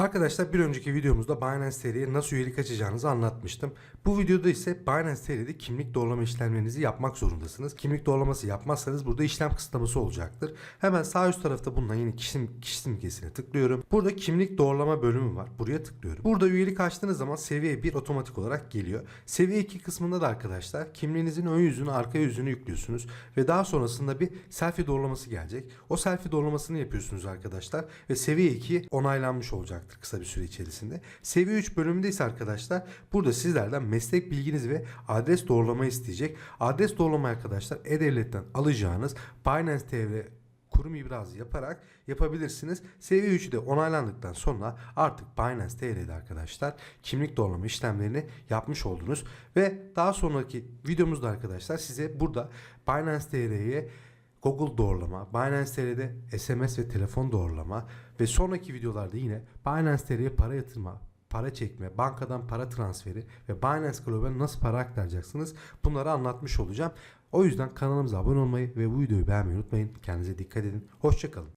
Arkadaşlar bir önceki videomuzda Binance TR'ye nasıl üyelik açacağınızı anlatmıştım. Bu videoda ise Binance TR'de kimlik doğrulama işlemlerinizi yapmak zorundasınız. Kimlik doğrulaması yapmazsanız burada işlem kısıtlaması olacaktır. Hemen sağ üst tarafta bulunan yine kişi, kişi simgesine tıklıyorum. Burada kimlik doğrulama bölümü var. Buraya tıklıyorum. Burada üyelik açtığınız zaman seviye 1 otomatik olarak geliyor. Seviye 2 kısmında da arkadaşlar kimliğinizin ön yüzünü arka yüzünü yüklüyorsunuz ve daha sonrasında bir selfie doğrulaması gelecek. O selfie doğrulamasını yapıyorsunuz arkadaşlar ve seviye 2 onaylanmış olacaktır kısa bir süre içerisinde. Seviye 3 bölümünde ise arkadaşlar burada sizlerden meslek bilginiz ve adres doğrulama isteyecek. Adres doğrulama arkadaşlar E-Devlet'ten alacağınız Binance TR kurum ibrazı yaparak yapabilirsiniz. Seviye 3'ü de onaylandıktan sonra artık Binance TR'de arkadaşlar kimlik doğrulama işlemlerini yapmış oldunuz. Ve daha sonraki videomuzda arkadaşlar size burada Binance TR'ye Google doğrulama, Binance TR'de SMS ve telefon doğrulama ve sonraki videolarda yine Binance TR'ye para yatırma, para çekme, bankadan para transferi ve Binance Global nasıl para aktaracaksınız bunları anlatmış olacağım. O yüzden kanalımıza abone olmayı ve bu videoyu beğenmeyi unutmayın. Kendinize dikkat edin. Hoşçakalın.